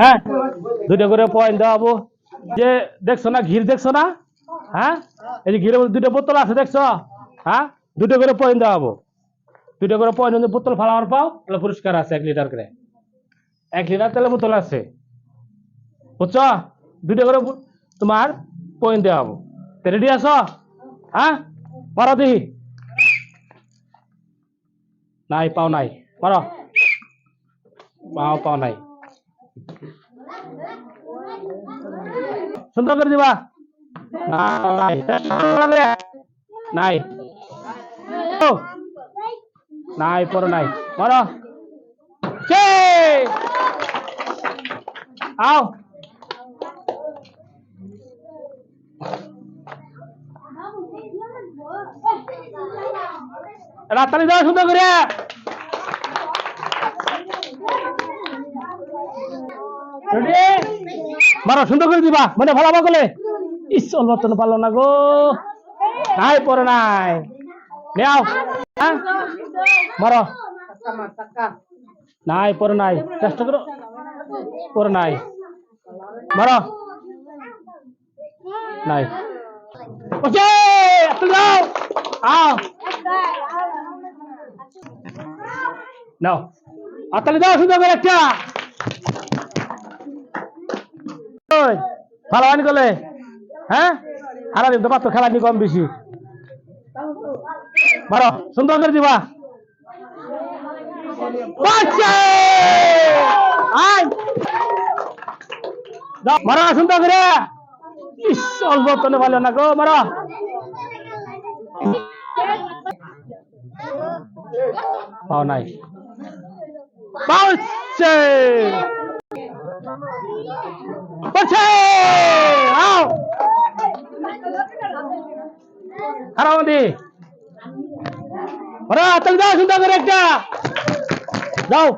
হ্যাঁ? দুইটা করে পয়েন্ট দেওয়া হব। যে দেখছ না, ঘির দেখছ না? হ্যাঁ? এই যে মধ্যে দুটো বোতল আছে, দেখছ? হ্যাঁ? দুটো করে পয়েন্ট দেওয়া হব। দুটো করে পয়েন্ট বোতল ফালাবার পাও, তাহলে পুরস্কার আছে এক লিটার করে। এক লিটার তেলের বোতল আছে। বুঝছ? দুটো করে তোমার পয়েন্ট দেওয়া হব। রেডি আছো? হ্যাঁ? মারো দেখি। নাই, পাও নাই। মারো পাও পাও নাই। সুন্দর করে দিবা? নাই। নাই। পর নাই মারো আও। রাতালি দাও সুন্দর করে। রেডি মারো, সুন্দর করে দিবা মানে ভালো বলে ইস অল্প তো পারল না গো। নাই, পরে নাই। নেও। হ্যাঁ? মারো। নাই, পরে নাই। চেষ্টা করো। পরে নাই। মারো। নাই। ওকে যাও আও। নাও। আতালি দাও, সুন্দর করে একটা। ভালো আনি গলে? হ্যাঁ? আর আমি তো মাত্র খেলা নি কম বেশি? মারো সুন্দর করে দিবা। মারো করে। অল্প তো ভালো না গো, মারো। পাও নাই। পাউছে পাচ্ছে আও হারামদি ওরা তাহলে দাও সুন্দর করে একটা যাও